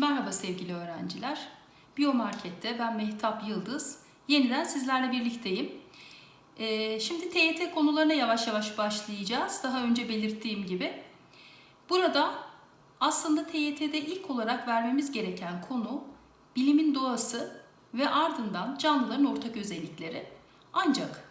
Merhaba sevgili öğrenciler. Biyomarket'te ben Mehtap Yıldız. Yeniden sizlerle birlikteyim. Ee, şimdi TYT konularına yavaş yavaş başlayacağız. Daha önce belirttiğim gibi. Burada aslında TYT'de ilk olarak vermemiz gereken konu bilimin doğası ve ardından canlıların ortak özellikleri. Ancak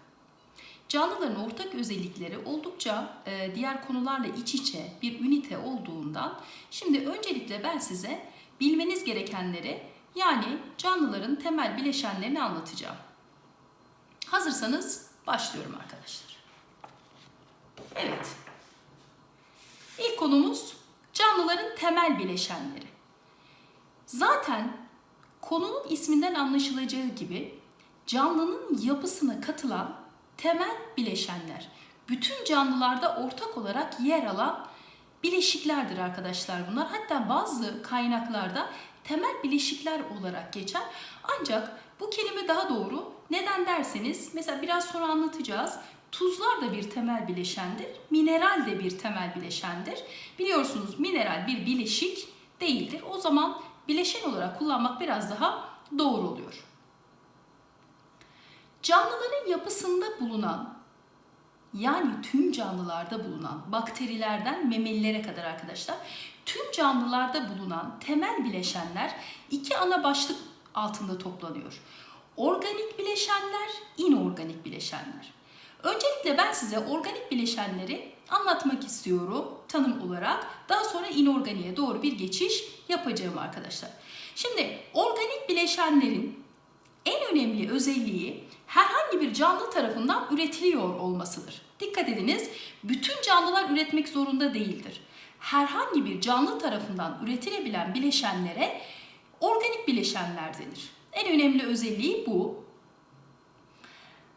Canlıların ortak özellikleri oldukça e, diğer konularla iç içe bir ünite olduğundan şimdi öncelikle ben size bilmeniz gerekenleri yani canlıların temel bileşenlerini anlatacağım. Hazırsanız başlıyorum arkadaşlar. Evet. İlk konumuz canlıların temel bileşenleri. Zaten konunun isminden anlaşılacağı gibi canlının yapısına katılan temel bileşenler. Bütün canlılarda ortak olarak yer alan bileşiklerdir arkadaşlar bunlar. Hatta bazı kaynaklarda temel bileşikler olarak geçer. Ancak bu kelime daha doğru. Neden derseniz mesela biraz sonra anlatacağız. Tuzlar da bir temel bileşendir. Mineral de bir temel bileşendir. Biliyorsunuz mineral bir bileşik değildir. O zaman bileşen olarak kullanmak biraz daha doğru oluyor. Canlıların yapısında bulunan yani tüm canlılarda bulunan bakterilerden memelilere kadar arkadaşlar tüm canlılarda bulunan temel bileşenler iki ana başlık altında toplanıyor. Organik bileşenler, inorganik bileşenler. Öncelikle ben size organik bileşenleri anlatmak istiyorum tanım olarak. Daha sonra inorganiğe doğru bir geçiş yapacağım arkadaşlar. Şimdi organik bileşenlerin en önemli özelliği herhangi bir canlı tarafından üretiliyor olmasıdır. Dikkat ediniz, bütün canlılar üretmek zorunda değildir. Herhangi bir canlı tarafından üretilebilen bileşenlere organik bileşenler denir. En önemli özelliği bu.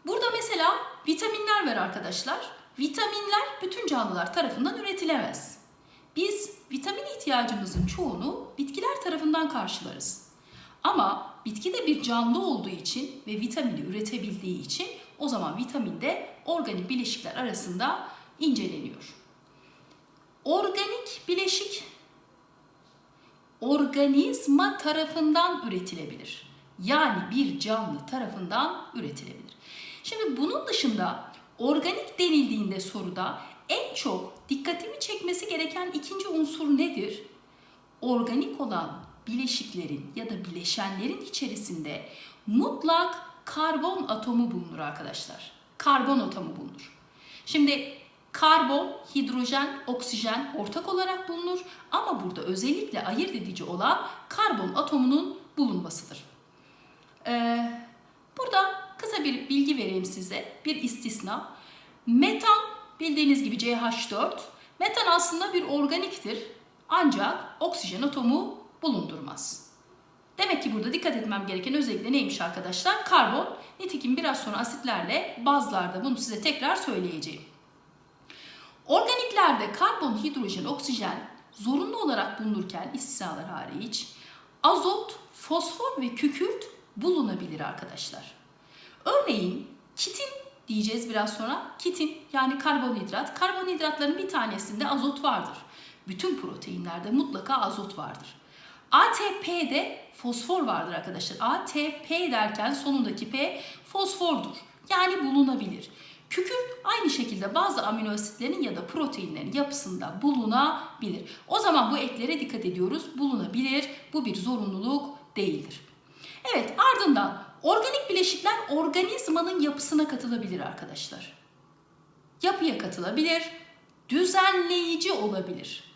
Burada mesela vitaminler var arkadaşlar. Vitaminler bütün canlılar tarafından üretilemez. Biz vitamin ihtiyacımızın çoğunu bitkiler tarafından karşılarız. Ama bitki de bir canlı olduğu için ve vitamini üretebildiği için o zaman vitamin de organik bileşikler arasında inceleniyor. Organik bileşik organizma tarafından üretilebilir. Yani bir canlı tarafından üretilebilir. Şimdi bunun dışında organik denildiğinde soruda en çok dikkatimi çekmesi gereken ikinci unsur nedir? Organik olan bileşiklerin ya da bileşenlerin içerisinde mutlak karbon atomu bulunur arkadaşlar. Karbon atomu bulunur. Şimdi karbon, hidrojen, oksijen ortak olarak bulunur ama burada özellikle ayırt edici olan karbon atomunun bulunmasıdır. Ee, burada kısa bir bilgi vereyim size. Bir istisna. Metan bildiğiniz gibi CH4. Metan aslında bir organiktir. Ancak oksijen atomu bulundurmaz. Demek ki burada dikkat etmem gereken özellikle neymiş arkadaşlar? Karbon. Nitekim biraz sonra asitlerle bazlarda bunu size tekrar söyleyeceğim. Organiklerde karbon, hidrojen, oksijen zorunlu olarak bulunurken istisnalar hariç azot, fosfor ve kükürt bulunabilir arkadaşlar. Örneğin kitin diyeceğiz biraz sonra. Kitin yani karbonhidrat. Karbonhidratların bir tanesinde azot vardır. Bütün proteinlerde mutlaka azot vardır. ATP'de fosfor vardır arkadaşlar. ATP derken sonundaki P fosfordur. Yani bulunabilir. Kükürt aynı şekilde bazı amino asitlerin ya da proteinlerin yapısında bulunabilir. O zaman bu eklere dikkat ediyoruz. Bulunabilir. Bu bir zorunluluk değildir. Evet ardından organik bileşikler organizmanın yapısına katılabilir arkadaşlar. Yapıya katılabilir. Düzenleyici olabilir.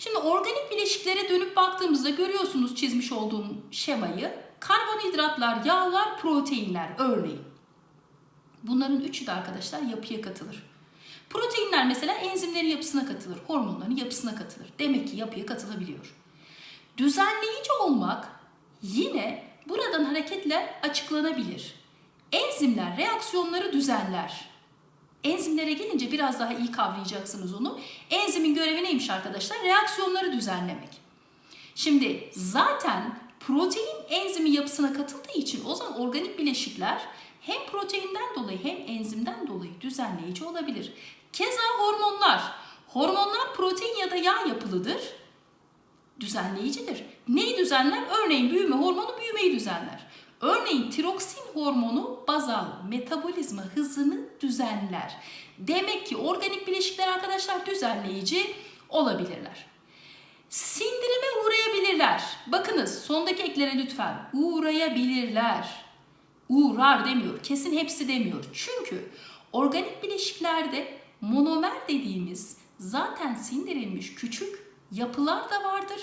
Şimdi organik bileşiklere dönüp baktığımızda görüyorsunuz çizmiş olduğum şemayı. Karbonhidratlar, yağlar, proteinler örneğin. Bunların üçü de arkadaşlar yapıya katılır. Proteinler mesela enzimlerin yapısına katılır, hormonların yapısına katılır. Demek ki yapıya katılabiliyor. Düzenleyici olmak yine buradan hareketle açıklanabilir. Enzimler reaksiyonları düzenler. Enzimlere gelince biraz daha iyi kavrayacaksınız onu. Enzimin görevi neymiş arkadaşlar? Reaksiyonları düzenlemek. Şimdi zaten protein enzimi yapısına katıldığı için o zaman organik bileşikler hem proteinden dolayı hem enzimden dolayı düzenleyici olabilir. Keza hormonlar. Hormonlar protein ya da yağ yapılıdır. düzenleyicidir. Neyi düzenler? Örneğin büyüme hormonu büyümeyi düzenler. Örneğin tiroksin hormonu bazal metabolizma hızını düzenler. Demek ki organik bileşikler arkadaşlar düzenleyici olabilirler. Sindirime uğrayabilirler. Bakınız sondaki eklere lütfen uğrayabilirler. Uğrar demiyor. Kesin hepsi demiyor. Çünkü organik bileşiklerde monomer dediğimiz zaten sindirilmiş küçük yapılar da vardır.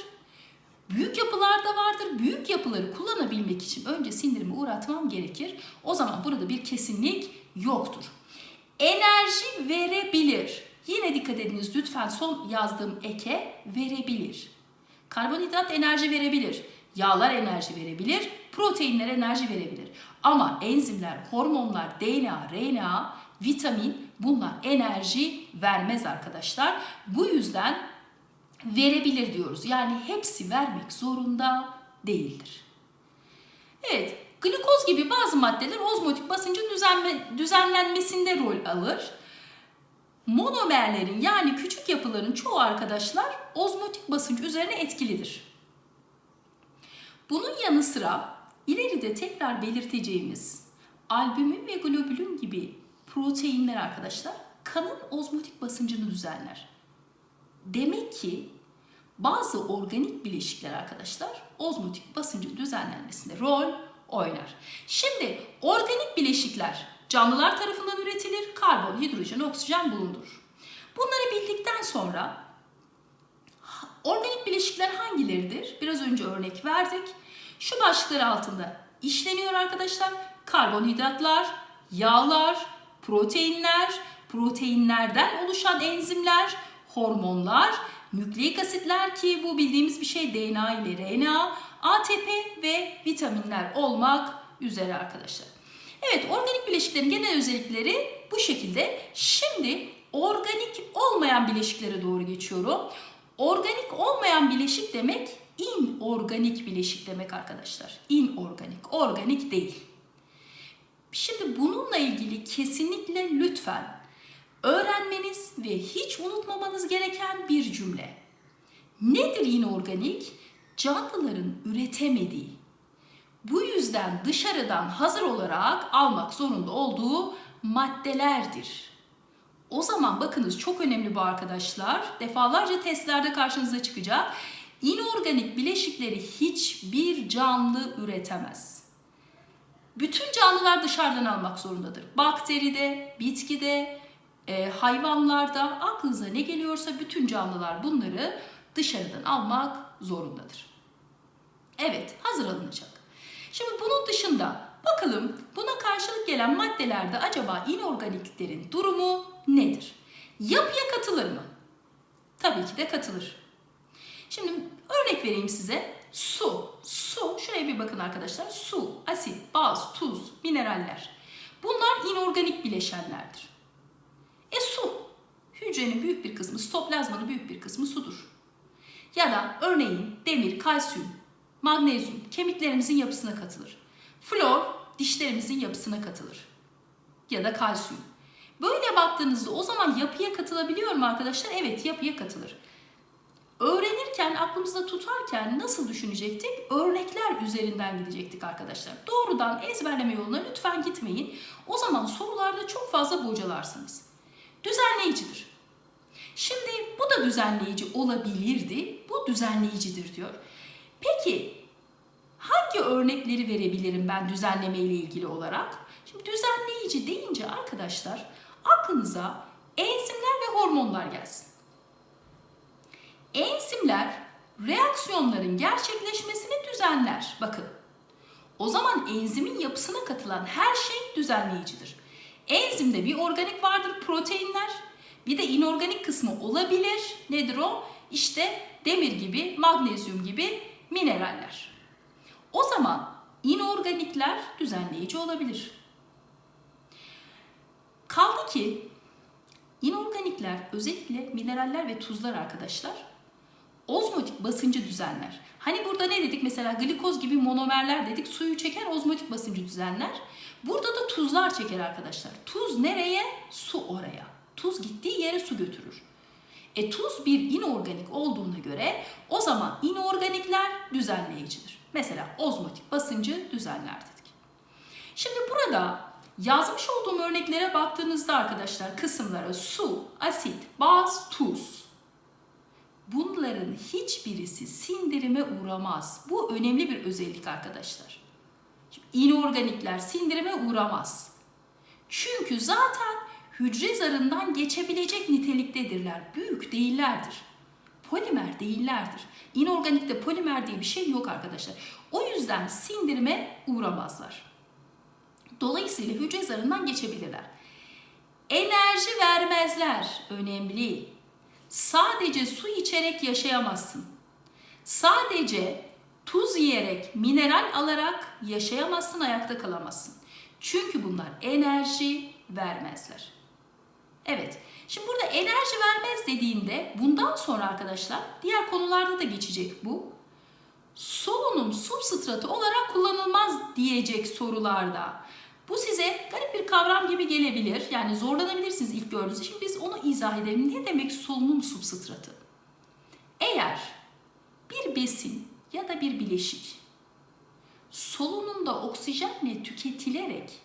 Büyük yapılar da vardır. Büyük yapıları kullanabilmek için önce sindirime uğratmam gerekir. O zaman burada bir kesinlik yoktur. Enerji verebilir. Yine dikkat ediniz lütfen son yazdığım eke verebilir. Karbonhidrat enerji verebilir. Yağlar enerji verebilir. Proteinler enerji verebilir. Ama enzimler, hormonlar, DNA, RNA, vitamin bunlar enerji vermez arkadaşlar. Bu yüzden verebilir diyoruz. Yani hepsi vermek zorunda değildir. Evet, glikoz gibi bazı maddeler ozmotik basıncın düzenme, düzenlenmesinde rol alır. Monomerlerin yani küçük yapıların çoğu arkadaşlar ozmotik basınç üzerine etkilidir. Bunun yanı sıra ileride tekrar belirteceğimiz albümin ve globulin gibi proteinler arkadaşlar kanın ozmotik basıncını düzenler. Demek ki bazı organik bileşikler arkadaşlar ozmotik basıncın düzenlenmesinde rol oynar. Şimdi organik bileşikler canlılar tarafından üretilir. Karbon, hidrojen, oksijen bulundurur. Bunları bildikten sonra organik bileşikler hangileridir? Biraz önce örnek verdik. Şu başlıklar altında işleniyor arkadaşlar. Karbonhidratlar, yağlar, proteinler, proteinlerden oluşan enzimler, hormonlar, nükleik asitler ki bu bildiğimiz bir şey DNA ile RNA, ATP ve vitaminler olmak üzere arkadaşlar. Evet organik bileşiklerin genel özellikleri bu şekilde. Şimdi organik olmayan bileşiklere doğru geçiyorum. Organik olmayan bileşik demek inorganik bileşik demek arkadaşlar. İnorganik, organik değil. Şimdi bununla ilgili kesinlikle lütfen öğrenmeniz ve hiç unutmamanız gereken bir cümle. Nedir inorganik? Canlıların üretemediği. Bu yüzden dışarıdan hazır olarak almak zorunda olduğu maddelerdir. O zaman bakınız çok önemli bu arkadaşlar. Defalarca testlerde karşınıza çıkacak. İnorganik bileşikleri hiçbir canlı üretemez. Bütün canlılar dışarıdan almak zorundadır. Bakteride, bitkide, e, hayvanlarda aklınıza ne geliyorsa bütün canlılar bunları dışarıdan almak zorundadır. Evet, hazır alınacak. Şimdi bunun dışında bakalım buna karşılık gelen maddelerde acaba inorganiklerin durumu nedir? Yapıya katılır mı? Tabii ki de katılır. Şimdi örnek vereyim size. Su. Su. Şuraya bir bakın arkadaşlar. Su, asit, baz, tuz, mineraller. Bunlar inorganik bileşenlerdir. Hücrenin büyük bir kısmı, stoplazmanın büyük bir kısmı sudur. Ya da örneğin demir, kalsiyum, magnezyum kemiklerimizin yapısına katılır. Flor dişlerimizin yapısına katılır. Ya da kalsiyum. Böyle baktığınızda o zaman yapıya katılabiliyor mu arkadaşlar? Evet yapıya katılır. Öğrenirken, aklımızda tutarken nasıl düşünecektik? Örnekler üzerinden gidecektik arkadaşlar. Doğrudan ezberleme yoluna lütfen gitmeyin. O zaman sorularda çok fazla bocalarsınız. Düzenleyicidir. Şimdi bu da düzenleyici olabilirdi. Bu düzenleyicidir diyor. Peki hangi örnekleri verebilirim ben düzenleme ile ilgili olarak? Şimdi düzenleyici deyince arkadaşlar aklınıza enzimler ve hormonlar gelsin. Enzimler reaksiyonların gerçekleşmesini düzenler. Bakın. O zaman enzimin yapısına katılan her şey düzenleyicidir. Enzimde bir organik vardır proteinler. Bir de inorganik kısmı olabilir. Nedir o? İşte demir gibi, magnezyum gibi mineraller. O zaman inorganikler düzenleyici olabilir. Kaldı ki inorganikler özellikle mineraller ve tuzlar arkadaşlar ozmotik basıncı düzenler. Hani burada ne dedik mesela glikoz gibi monomerler dedik suyu çeker ozmotik basıncı düzenler. Burada da tuzlar çeker arkadaşlar. Tuz nereye? Su oraya. Tuz gittiği yere su götürür. E tuz bir inorganik olduğuna göre o zaman inorganikler düzenleyicidir. Mesela ozmotik basıncı düzenler dedik. Şimdi burada yazmış olduğum örneklere baktığınızda arkadaşlar kısımlara su, asit, baz, tuz. Bunların hiçbirisi sindirime uğramaz. Bu önemli bir özellik arkadaşlar. Şimdi inorganikler sindirime uğramaz. Çünkü zaten hücre zarından geçebilecek niteliktedirler. Büyük değillerdir. Polimer değillerdir. İnorganikte polimer diye bir şey yok arkadaşlar. O yüzden sindirime uğramazlar. Dolayısıyla hücre zarından geçebilirler. Enerji vermezler. Önemli. Sadece su içerek yaşayamazsın. Sadece tuz yiyerek, mineral alarak yaşayamazsın, ayakta kalamazsın. Çünkü bunlar enerji vermezler. Evet. Şimdi burada enerji vermez dediğinde bundan sonra arkadaşlar diğer konularda da geçecek bu. Solunum substratı olarak kullanılmaz diyecek sorularda. Bu size garip bir kavram gibi gelebilir. Yani zorlanabilirsiniz ilk gördüğünüzde. Şimdi biz onu izah edelim. Ne demek solunum substratı? Eğer bir besin ya da bir bileşik solunumda oksijenle tüketilerek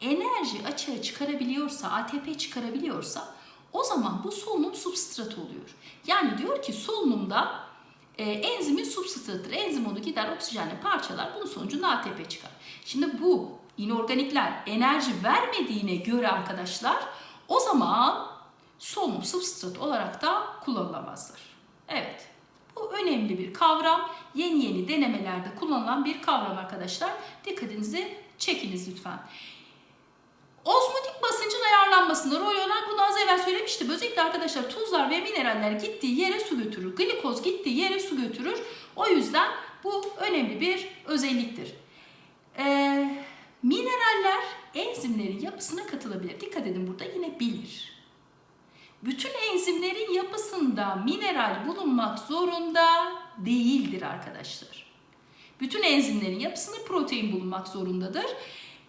enerji açığa çıkarabiliyorsa, ATP çıkarabiliyorsa o zaman bu solunum substratı oluyor. Yani diyor ki solunumda e, enzimin substratıdır. Enzim onu gider oksijenle parçalar. Bunun sonucunda ATP çıkar. Şimdi bu inorganikler enerji vermediğine göre arkadaşlar o zaman solunum substratı olarak da kullanılamazlar. Evet. Bu önemli bir kavram. Yeni yeni denemelerde kullanılan bir kavram arkadaşlar. Dikkatinizi çekiniz lütfen. Ozmotik basıncın ayarlanmasında rol oynayan bunu az evvel söylemiştim. Özellikle arkadaşlar tuzlar ve mineraller gittiği yere su götürür. Glikoz gittiği yere su götürür. O yüzden bu önemli bir özelliktir. Ee, mineraller enzimlerin yapısına katılabilir. Dikkat edin burada yine bilir. Bütün enzimlerin yapısında mineral bulunmak zorunda değildir arkadaşlar. Bütün enzimlerin yapısında protein bulunmak zorundadır.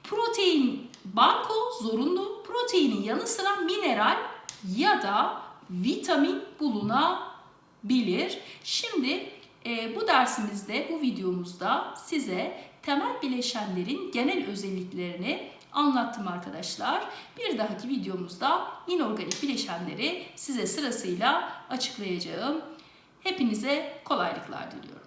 Protein banko zorunlu. Proteinin yanı sıra mineral ya da vitamin bulunabilir. Şimdi e, bu dersimizde, bu videomuzda size temel bileşenlerin genel özelliklerini anlattım arkadaşlar. Bir dahaki videomuzda inorganik bileşenleri size sırasıyla açıklayacağım. Hepinize kolaylıklar diliyorum.